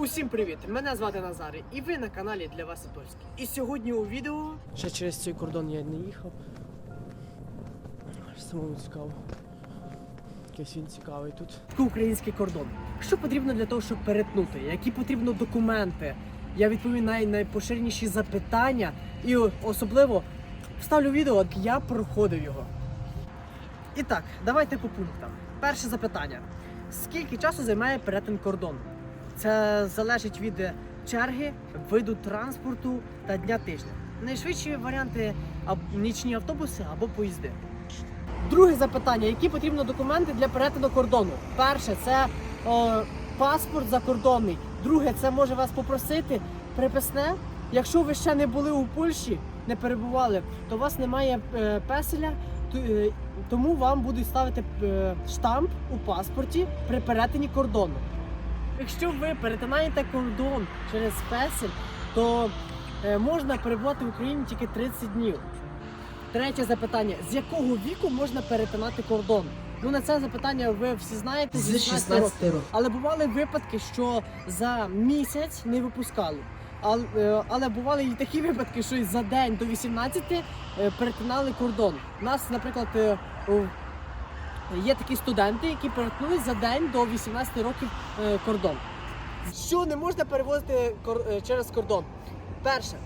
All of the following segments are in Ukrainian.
Усім привіт! Мене звати Назар, і ви на каналі для вас польський. І сьогодні у відео ще через цей кордон я не їхав. Самому цікаво. Якийсь він цікавий тут. Український кордон. Що потрібно для того, щоб перетнути? Які потрібно документи? Я відповім на найпоширеніші запитання і особливо вставлю відео, як я проходив його. І так, давайте по пунктам. Перше запитання: скільки часу займає перетин кордону? Це залежить від черги, виду транспорту та дня тижня. Найшвидші варіанти нічні автобуси або поїзди. Друге запитання: які потрібні документи для перетину кордону? Перше це о, паспорт закордонний. Друге, це може вас попросити приписне. Якщо ви ще не були у Польщі, не перебували, то у вас немає е, песеля, то, е, тому вам будуть ставити е, штамп у паспорті при перетині кордону. Якщо ви перетинаєте кордон через песель, то е, можна перебувати в Україні тільки 30 днів. Третє запитання: з якого віку можна перетинати кордон? Ну на це запитання ви всі знаєте з 16 років. Але бували випадки, що за місяць не випускали. Але, але бували і такі випадки, що за день до 18 е, перетинали кордон. У нас, наприклад, е, є такі студенти, які перетнули за день до 18 років е, кордон. Що не можна перевозити е, через кордон? Перше,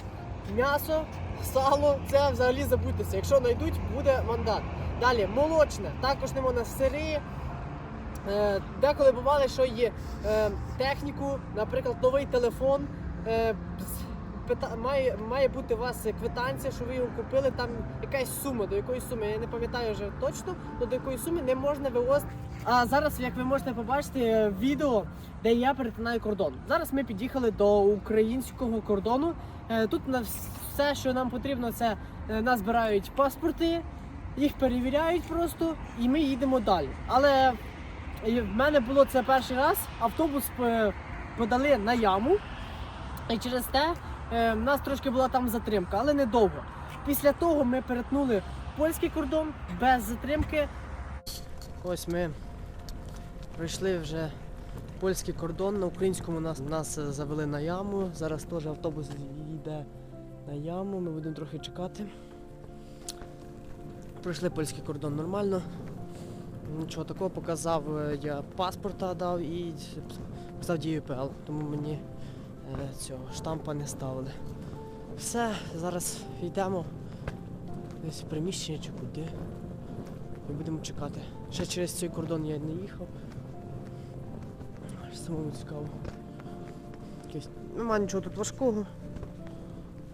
м'ясо, сало, це взагалі забудьтеся. Якщо знайдуть, буде мандат. Далі молочне, також не можна сири. Е, Деколи бувало, що є техніку, наприклад, новий телефон. Е, пита- має, має бути у вас квитанція, що ви його купили, там якась сума, до якої суми, я не пам'ятаю вже точно, але до якої суми не можна вивозити. А зараз, як ви можете побачити, е, відео, де я перетинаю кордон. Зараз ми під'їхали до українського кордону. Е, Тут на все, що нам потрібно, це е, нас збирають паспорти, їх перевіряють просто, і ми їдемо далі. Але в мене було це перший раз. Автобус е, подали на яму, і через те е, в нас трошки була там затримка, але недовго. Після того ми перетнули польський кордон без затримки. Ось ми пройшли вже польський кордон. На українському нас, нас завели на яму. Зараз теж автобус йде на яму. Ми будемо трохи чекати. Пройшли польський кордон нормально. Нічого такого показав, е, я паспорта дав і показав ДІПЛ, тому мені цього штампа не ставили. Все, зараз йдемо десь в приміщення чи куди. І будемо чекати. Ще через цей кордон я не їхав. Самому цікаво. Якесь- Нема нічого тут важкого.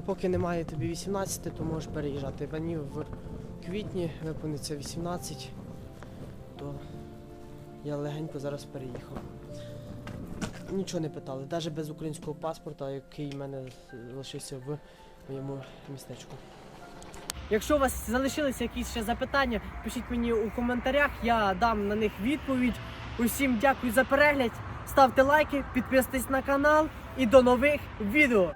Поки немає тобі 18, то можеш переїжджати. Мені в квітні виповниться 18 то я легенько зараз переїхав. Нічого не питали, навіть без українського паспорта, який в мене залишився в моєму містечку. Якщо у вас залишилися якісь ще запитання, пишіть мені у коментарях, я дам на них відповідь. Усім дякую за перегляд, ставте лайки, підписуйтесь на канал і до нових відео.